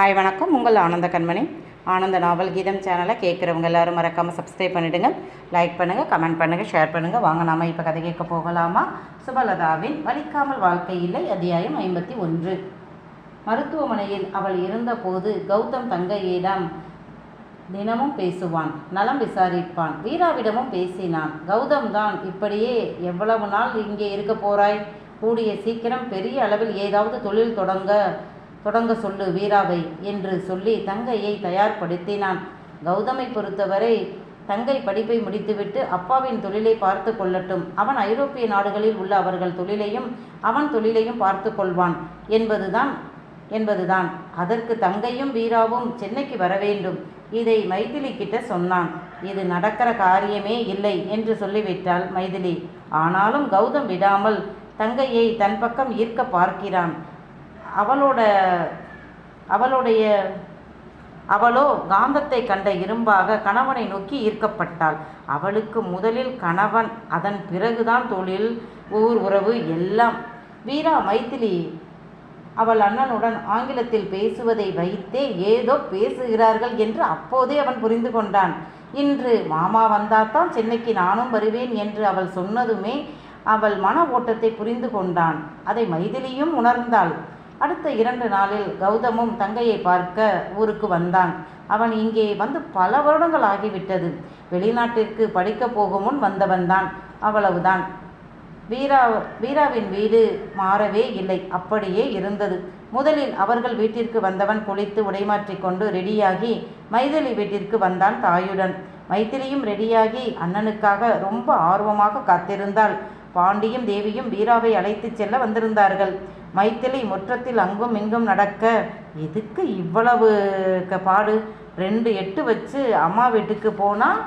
Hi வணக்கம். உங்கள் ஆனந்த கண்மணி. ஆனந்த நாவல் கீதம் சேனலை கேட்குறவங்க எல்லாரும் மறக்காமல் சப்ஸ்கிரைப் பண்ணிவிடுங்க லைக் பண்ணுங்கள் கமெண்ட் பண்ணுங்கள் ஷேர் பண்ணுங்கள் வாங்க நாம் இப்போ கதை கேட்க போகலாமா? சுபலதாவின் வலிக்காமல் வாழ்க்கை இல்லை அத்தியாயம் ஐம்பத்தி ஒன்று. மருத்துவமனையில் அவள் இருந்தபோது கௌதம் தங்கையிடம் தினமும் பேசுவான் நலம் விசாரிப்பான். வீராவிடமும் பேசினான் கௌதம் தான் இப்படியே எவ்வளவு நாள் இங்கே இருக்க போறாய்? கூடிய சீக்கிரம் பெரிய அளவில் ஏதாவது தொழில் தொடங்க. தொடங்க சொல்லு வீராவை என்று சொல்லி தங்கையை தயார்படுத்தினான். கௌதமை பொறுத்தவரை தங்கை படிப்பை முடித்துவிட்டு அப்பாவின் தொழிலை பார்த்து கொள்ளட்டும். அவன் ஐரோப்பிய நாடுகளில் உள்ள அவர்கள் தொழிலையும் அவன் தொழிலையும் பார்த்து கொள்வான் என்பதுதான் என்பதுதான். அதற்கு தங்கையும் வீராவும் சென்னைக்கு வர வேண்டும். இதை மைதிலி கிட்ட சொன்னான். இது நடக்கிற காரியமே இல்லை என்று சொல்லிவிட்டாள் மைதிலி. ஆனாலும் கௌதம் விடாமல் தங்கையை தன் பக்கம் ஈர்க்க பார்க்கிறான். அவளோட அவளுடைய அவளோ காந்தத்தை கண்ட இரும்பாக கணவனை நோக்கி ஈர்க்கப்பட்டாள். அவளுக்கு முதலில் கணவன் அதன் பிறகுதான் தொழில் ஊர் உறவு எல்லாம். வீரா மைதிலி அவள் அண்ணனுடன் ஆங்கிலத்தில் பேசுவதை வைத்தே ஏதோ பேசுகிறார்கள் என்று அப்போதே அவன் புரிந்து கொண்டான். இன்று மாமா வந்தால்தான் சென்னைக்கு நானும் வருவேன் என்று அவள் சொன்னதுமே அவள் மன ஓட்டத்தை புரிந்து கொண்டான். அதை மைதிலியும் உணர்ந்தாள். அடுத்த இரண்டு நாளில் கௌதமும் தங்கையை பார்க்க ஊருக்கு வந்தான். அவன் இங்கே வந்து பல வருடங்கள் ஆகிவிட்டது. வெளிநாட்டிற்கு படிக்கப் போகும் முன் வந்தவன்தான் அவ்வளவுதான். வீரா வீராவின் வீடு மாறவே இல்லை. அப்படியே இருந்தது. முதலில் அவர்கள் வீட்டிற்கு வந்தவன் குளித்து உடைமாற்றி கொண்டு ரெடியாகி மைதிலி வீட்டிற்கு வந்தான் தாயுடன். மைத்திலியும் ரெடியாகி அண்ணனுக்காக ரொம்ப ஆர்வமாக காத்திருந்தாள். பாண்டியும் தேவியும் வீராவை அழைத்துச் செல்ல வந்திருந்தார்கள். மைத்திலி முற்றத்தில் அங்கும் இங்கும் நடக்க எதுக்கு இவ்வளவு க- பாடு? ரெண்டு எட்டு வச்சு அம்மா வீட்டுக்கு போனால்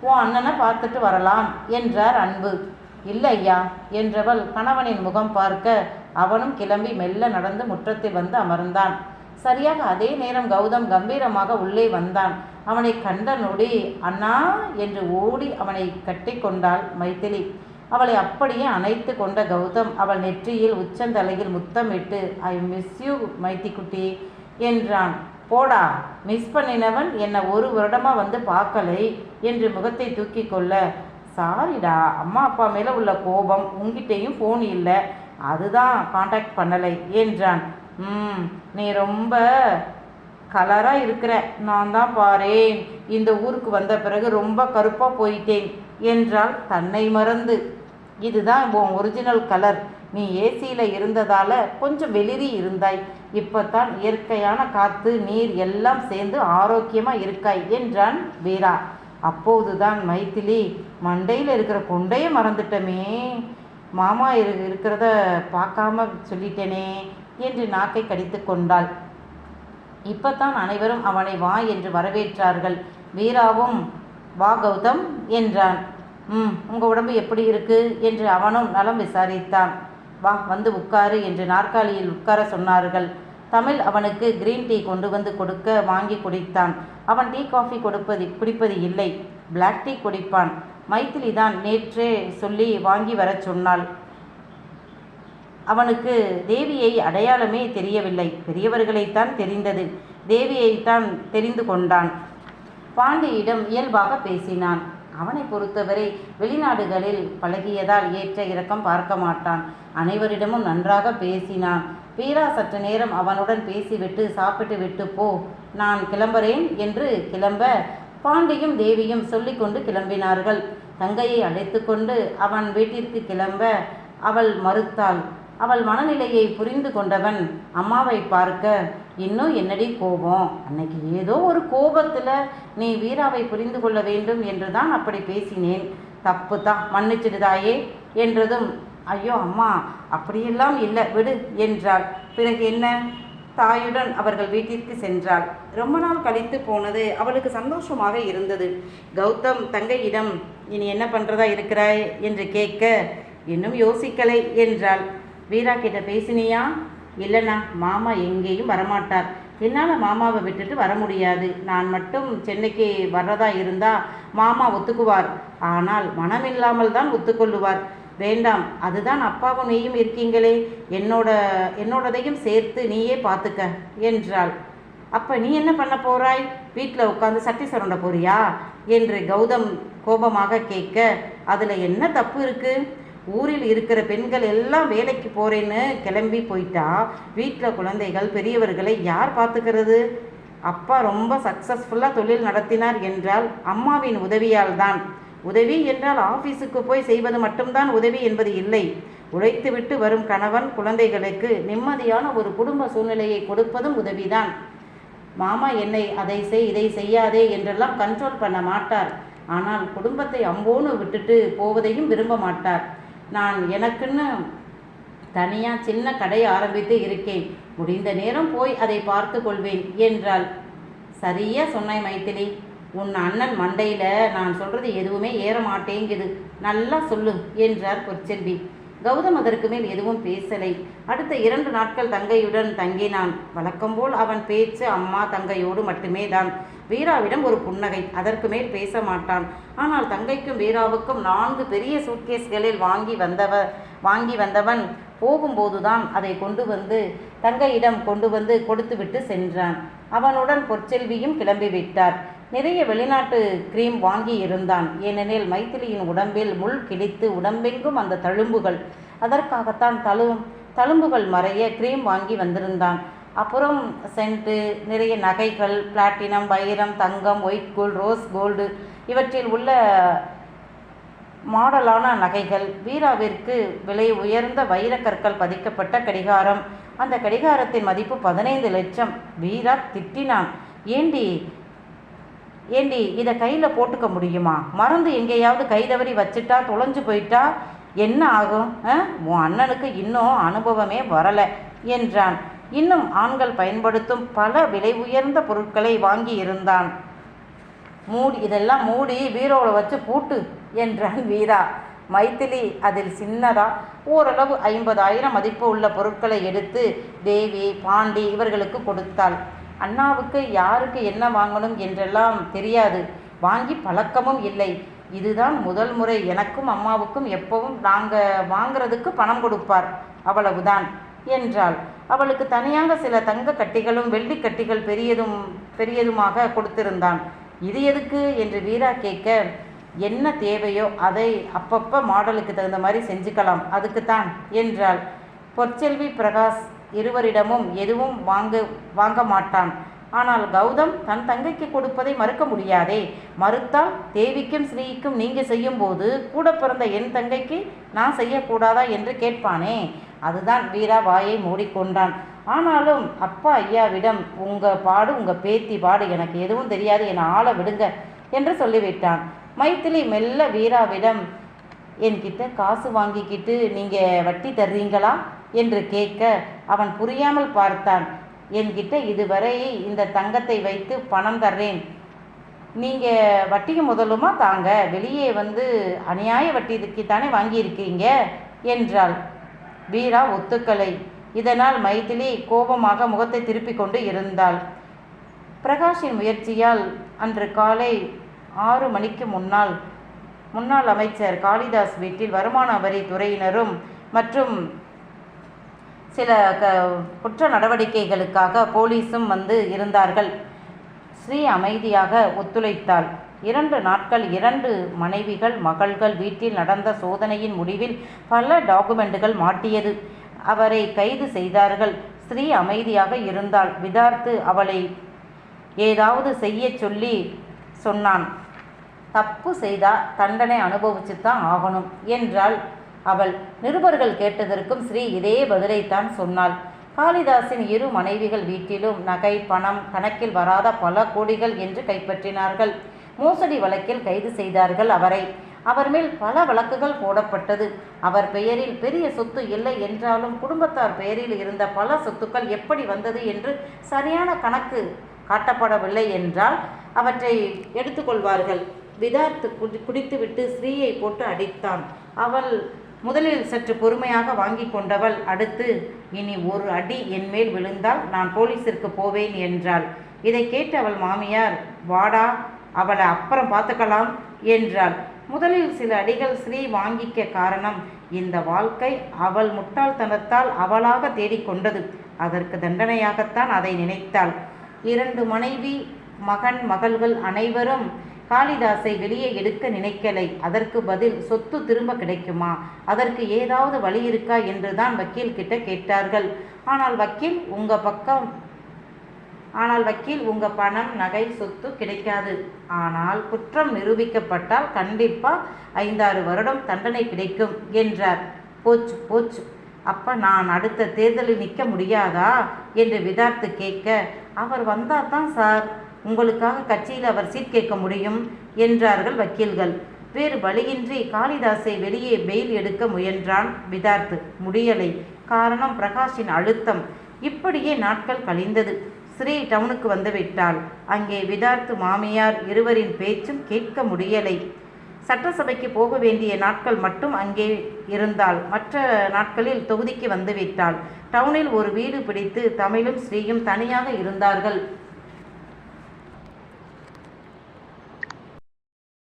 உன் அண்ணனை பார்த்துட்டு வரலாம் என்றார் அன்பு. இல்லை ஐயா என்றவள் கணவனின் முகம் பார்க்க அவனும் கிளம்பி மெல்ல நடந்து முற்றத்தில் வந்து அமர்ந்தான். சரியாக அதே நேரம் கௌதம் கம்பீரமாக உள்ளே வந்தான். அவனை கண்ட நொடி அண்ணா என்று ஓடி அவனை கட்டிக்கொண்டாள் மைத்திலி. அவளை அப்படியே அணைத்து கொண்ட கௌதம் அவள் நெற்றியில் உச்சந்தலையில் முத்தமிட்டு ஐ மிஸ் யூ மைத்திக்குட்டி என்றான். போடா மிஸ் பண்ணினவன் என்னை ஒரு வருடமா வந்து பார்க்கலை என்று முகத்தை தூக்கி கொள்ள சாரிடா அம்மா அப்பா மேலே உள்ள கோபம் உங்கிட்டேயும் ஃபோன் இல்லை அதுதான் காண்டாக்ட் பண்ணலை என்றான். ம் நீ ரொம்ப கலராக இருக்கிற நான் தான் பாரேன் இந்த ஊருக்கு வந்த பிறகு ரொம்ப கருப்பாக போயிட்டேன் என்றால் தன்னை மறந்து. இதுதான் உன் ஒரிஜினல் கலர் நீ ஏசியில் இருந்ததால் கொஞ்சம் வெளிரி இருந்தாய். இப்போத்தான் இயற்கையான காற்று நீர் எல்லாம் சேர்ந்து ஆரோக்கியமாக இருக்காய் என்றான் வீரா. அப்போதுதான் மைத்திலி மண்டையில் இருக்கிற கொண்டையை மறந்துட்டமே. மாமா இரு இருக்கிறத பார்க்காம சொல்லிட்டேனே என்று நாக்கை கடித்து கொண்டாள். இப்பத்தான் அனைவரும் அவனை வா என்று வரவேற்றார்கள். வீராவும் வா கௌதம் என்றான். ம் உங்கள் உடம்பு எப்படி இருக்கு? என்று அவனும் நலம் விசாரித்தான். வா வந்து உட்காரு என்று நாற்காலியில் உட்கார சொன்னார்கள். தமிழ் அவனுக்கு கிரீன் டீ கொண்டு வந்து கொடுக்க வாங்கி குடித்தான். அவன் டீ காஃபி கொடுப்பது குடிப்பது இல்லை. Black tea குடிப்பான். மைத்திலி தான் நேற்றே சொல்லி வாங்கி வரச் சொன்னாள். அவனுக்கு தேவியை அடையாளமே தெரியவில்லை. பெரியவர்களைத்தான் தெரிந்தது. தேவியைத்தான் தெரிந்து கொண்டான். பாண்டியிடம் இயல்பாக பேசினான். அவனை பொறுத்தவரை வெளிநாடுகளில் பழகியதால் ஏற்ற இறக்கம் பார்க்க மாட்டான். அனைவரிடமும் நன்றாக பேசினான். பீரா சற்று நேரம் அவனுடன் பேசிவிட்டு சாப்பிட்டு விட்டு போ. நான் கிளம்புறேன் என்று கிளம்ப பாண்டியும் தேவியும் சொல்லிக்கொண்டு கிளம்பினார்கள். தங்கையை அழைத்து கொண்டு அவன் வீட்டிற்கு கிளம்ப அவள் மறுத்தாள். அவள் மனநிலையை புரிந்து கொண்டவன் அம்மாவை பார்க்க இன்னும் என்னடி கோபம்? அன்னைக்கு ஏதோ ஒரு கோபத்தில் நீ வீராவை புரிந்து கொள்ள வேண்டும் என்று தான் அப்படி பேசினேன். தப்பு தான் மன்னிச்சிடுதாயே என்றதும் ஐயோ அம்மா அப்படியெல்லாம் இல்லை விடு என்றாள். பிறகு என்ன? தாயுடன் அவர்கள் வீட்டிற்கு சென்றாள். ரொம்ப நாள் கழித்து போனது அவளுக்கு சந்தோஷமாக இருந்தது. கௌதம் தங்கையிடம் இனி என்ன பண்ணுறதா இருக்கிறாய்? என்று கேட்க இன்னும் யோசிக்கலை என்றாள். வீரா கிட்ட பேசினியா? இல்லைண்ணா மாமா எங்கேயும் வரமாட்டார். என்னால் மாமாவை விட்டுட்டு வர முடியாது. நான் மட்டும் சென்னைக்கு வர்றதா இருந்தா மாமா ஒத்துக்குவார். ஆனால் மனமில்லாமல் தான் ஒத்துக்கொள்ளுவார். வேண்டாம் அதுதான் அப்பாவும் நீயும் இருக்கீங்களே. என்னோட என்னோடதையும் சேர்த்து நீயே பார்த்துக்க என்றாள். அப்போ நீ என்ன பண்ண போறாய்? வீட்டில் உட்காந்து சட்டி சுரண்ட போறியா? என்று கௌதம் கோபமாக கேட்க அதில் என்ன தப்பு இருக்குது ஊரில் இருக்கிற பெண்கள் எல்லாம் வேலைக்கு போறேன்னு கிளம்பி போயிட்டா வீட்டில் குழந்தைகள் பெரியவர்களை யார் பார்த்துக்கிறது? அப்பா ரொம்ப சக்ஸஸ்ஃபுல்லாக தொழில் நடத்தினார் என்றால் அம்மாவின் உதவியால் தான். உதவி என்றால் ஆஃபீஸுக்கு போய் செய்வது மட்டும்தான் உதவி என்பது இல்லை. உழைத்துவிட்டு வரும் கணவன் குழந்தைகளுக்கு நிம்மதியான ஒரு குடும்ப சூழ்நிலையை கொடுப்பதும் உதவிதான். மாமா என்னை அதை செய் இதை செய்யாதே என்றெல்லாம் கண்ட்ரோல் பண்ண மாட்டார். ஆனால் குடும்பத்தை அம்போன்னு விட்டுட்டு போவதையும் விரும்ப மாட்டார். நான் எனக்குன்னு தனியாக சின்ன கடை ஆரம்பித்து இருக்கேன். முடிந்த நேரம் போய் அதை பார்த்து கொள்வேன் என்றாள். சரியா சொன்னாய் மைத்திலி. உன் அண்ணன் மண்டையில் நான் சொல்கிறது எதுவுமே ஏற மாட்டேங்குது. நல்லா சொல்லு என்றார் பொற்செல்வி கௌதம் அதற்கு மேல் எதுவும் பேசலை. அடுத்த இரண்டு நாட்கள் தங்கையுடன் தங்கினான். வழக்கம்போல் அவன் பேச்சு அம்மா தங்கையோடு மட்டுமே தான். வீராவிடம் ஒரு புன்னகை. அதற்கு மேல் பேச மாட்டான். ஆனால் தங்கைக்கும் வீராவுக்கும் நான்கு பெரிய சூட்கேஸ்களில் வாங்கி வந்தவ வாங்கி வந்தவன் போகும்போதுதான் அதை கொண்டு வந்து தங்கையிடம் கொண்டு வந்து கொடுத்துவிட்டு சென்றான். அவனுடன் பொற்செல்வியும் கிளம்பிவிட்டார். நிறைய வெளிநாட்டு கிரீம் வாங்கி இருந்தான். ஏனெனில் மைத்திலியின் உடம்பில் முள் கிடித்து உடம்பெங்கும் அந்த தழும்புகள். அதற்காகத்தான் தழு தழும்புகள் மறைய கிரீம் வாங்கி வந்திருந்தான். அப்புறம் சென்ட்டு நிறைய நகைகள் பிளாட்டினம் வைரம் தங்கம் ஒயிட் கோல்டு ரோஸ் கோல்டு இவற்றில் உள்ள மாடலான நகைகள் வீராவிற்கு விலை உயர்ந்த வைரக்கற்கள் பதிக்கப்பட்ட கடிகாரம். அந்த கடிகாரத்தின் மதிப்பு பதினைந்து லட்சம். வீரா திட்டினான். ஏண்டி ஏண்டி இதை கையில் போட்டுக்க முடியுமா? மறந்து எங்கேயாவது கை தவறி வச்சுட்டா தொலைஞ்சு போயிட்டா என்ன ஆகும்? உன் அண்ணனுக்கு இன்னும் அனுபவமே வரலை என்றான். இன்னும் ஆண்கள் பயன்படுத்தும் பல விலை உயர்ந்த பொருட்களை வாங்கி இருந்தான். மூடி இதெல்லாம் மூடி பீரோவில் வச்சு பூட்டு என்றான் வீரா. மைத்திலி அதில் சின்னதா ஓரளவு ஐம்பதாயிரம் மதிப்பு உள்ள பொருட்களை எடுத்து தேவி பாண்டி இவர்களுக்கு கொடுத்தாள். அண்ணாவுக்கு யாருக்கு என்ன வாங்கணும் என்றெல்லாம் தெரியாது. வாங்கி பழக்கமும் இல்லை. இதுதான் முதல் முறை எனக்கும் அம்மாவுக்கும் எப்பவும் நாங்கள் வாங்குறதுக்கு பணம் கொடுப்பார். அவ்வளவுதான் என்றாள். அவளுக்கு தனியாக சில தங்க கட்டிகளும் வெள்ளி கட்டிகள் பெரியதும் பெரியதுமாக கொடுத்திருந்தான். இது எதுக்கு என்று வீரா கேட்க என்ன தேவையோ அதை அப்பப்போ மாடலுக்கு தகுந்த மாதிரி செஞ்சுக்கலாம் அதுக்குத்தான் என்றாள். பொற்செல்வி பிரகாஷ் இருவரிடமும் எதுவும் வாங்க வாங்க மாட்டான் ஆனால் கௌதம் தன் தங்கைக்கு கொடுப்பதை மறுக்க முடியாதே. மறுத்தால் தேவிக்கும் ஸ்ரீக்கும் நீங்க செய்யும்போது கூட பிறந்த என் தங்கைக்கு நான் செய்யக்கூடாதா என்று கேட்பானே. அதுதான் வீரா வாயை மூடிக்கொண்டான். ஆனாலும் அப்பா ஐயாவிடம் உங்கள் பாடு உங்கள் பேத்தி பாடு எனக்கு எதுவும் தெரியாது என ஆள விடுங்க என்று சொல்லிவிட்டான். மைத்திலி மெல்ல வீராவிடம் என்கிட்ட காசு வாங்கிக்கிட்டு நீங்கள் வட்டி தர்றீங்களா? என்று கேட்க அவன் புரியாமல் பார்த்தான். என்கிட்ட இதுவரை இந்த தங்கத்தை வைத்து பணம் தர்றேன். நீங்கள் வட்டிக்கு முதலுமா தாங்க. வெளியே வந்து அநியாய வட்டிக்கு தானே வாங்கியிருக்கீங்க என்றாள். வீரா ஒத்துக்கலை. இதனால் மைதிலி கோபமாக முகத்தை திருப்பிக் கொண்டு இருந்தாள். பிரகாஷின் முயற்சியால் அன்று காலை ஆறு மணிக்கு முன்னால் முன்னாள் அமைச்சர் காளிதாஸ் வீட்டில் வருமான வரி துறையினரும் மற்றும் சில க குற்ற நடவடிக்கைகளுக்காக போலீஸும் வந்து இருந்தார்கள். ஸ்ரீ அமைதியாக ஒத்துழைத்தாள். இரண்டு நாட்கள் இரண்டு மனைவிகள் மகள்கள் வீட்டில் நடந்த சோதனையின் முடிவில் பல டாக்குமெண்டுகள் மாட்டியது. அவரை கைது செய்தார்கள். ஸ்ரீ அமைதியாக இருந்தாள். விதார்த்து அவளை ஏதாவது செய்யச் சொல்லி சொன்னான். தப்பு செய்தா தண்டனை அனுபவிச்சு தான் ஆகணும் என்றால் அவள் நிருபர்கள் கேட்டதற்கும் ஸ்ரீ இதே பதிலைத்தான் சொன்னாள். காளிதாசின் இரு மனைவிகள் வீட்டிலும் நகை பணம் கணக்கில் வராத பல கோடிகள் என்று கைப்பற்றினார்கள். மோசடி வழக்கில் கைது செய்தார்கள் அவரை. அவர் மேல் பல வழக்குகள் போடப்பட்டது. அவர் பெயரில் பெரிய சொத்து இல்லை என்றாலும் குடும்பத்தார் பெயரில் இருந்த பல சொத்துக்கள் எப்படி வந்தது என்று சரியான கணக்கு காட்டப்படவில்லை என்றால் அவற்றை எடுத்துக்கொள்வார்கள். விதார்த்து குடி குடித்துவிட்டு ஸ்ரீயை போட்டு அடித்தான். அவள் முதலில் சற்று பொறுமையாக வாங்கி கொண்டவள் அடுத்து இனி ஒரு அடி என் மேல் விழுந்தால் நான் போலீஸிற்கு போவேன் என்றாள். இதை கேட்டு அவள் மாமியார் வாடா அவளை அப்புறம் பார்த்துக்கலாம் என்றாள். முதலில் சில அடிகள் ஸ்ரீ வாங்கிக்க காரணம் இந்த வாழ்க்கை அவள் முட்டாள்தனத்தால் அவளாக தேடிக்கொண்டது அதற்கு தண்டனையாகத்தான் அதை நினைத்தாள். இரண்டு மனைவி மகன் மகள்கள் அனைவரும் காளிதாசை வெளியே எடுக்க நினைக்கலை. அதற்கு பதில் சொத்து திரும்ப கிடைக்குமா? அதற்கு ஏதாவது வழி இருக்கா? என்று தான் வக்கீல் கிட்ட கேட்டார்கள். ஆனால் வக்கீல் உங்க பக்கம் ஆனால் வக்கீல் உங்க பணம் நகை சொத்து கிடைக்காது. ஆனால் குற்றம் நிரூபிக்கப்பட்டால் கண்டிப்பா ஐந்தாறு வருடம் தண்டனை கிடைக்கும் என்றார். போச்சு போச்சு. அப்ப நான் அடுத்த தேர்தலில் நிற்க முடியாதா? என்று விதார்த்து கேட்க அவர் வந்தால் தான் சார். உங்களுக்காக கட்சியில் அவர் சீட் கேட்க முடியும் என்றார்கள் வக்கீல்கள். வேறு வழியின்றி காளிதாசை வெளியே பெயில் எடுக்க முயன்றான் விதார்த்து. முடியலை. காரணம் பிரகாஷின் அழுத்தம். இப்படியே நாட்கள் கழிந்தது. ஸ்ரீ டவுனுக்கு வந்துவிட்டாள் அங்கே விதார்த்து மாமியார் இருவரின் பேச்சும் கேட்க முடியலை. சட்டசபைக்கு போக வேண்டிய நாட்கள் மட்டும் அங்கே இருந்தாள். மற்ற நாட்களில் தொகுதிக்கு வந்துவிட்டாள் டவுனில் ஒரு வீடு பிடித்து தமிழும் ஸ்ரீயும் தனியாக இருந்தார்கள்.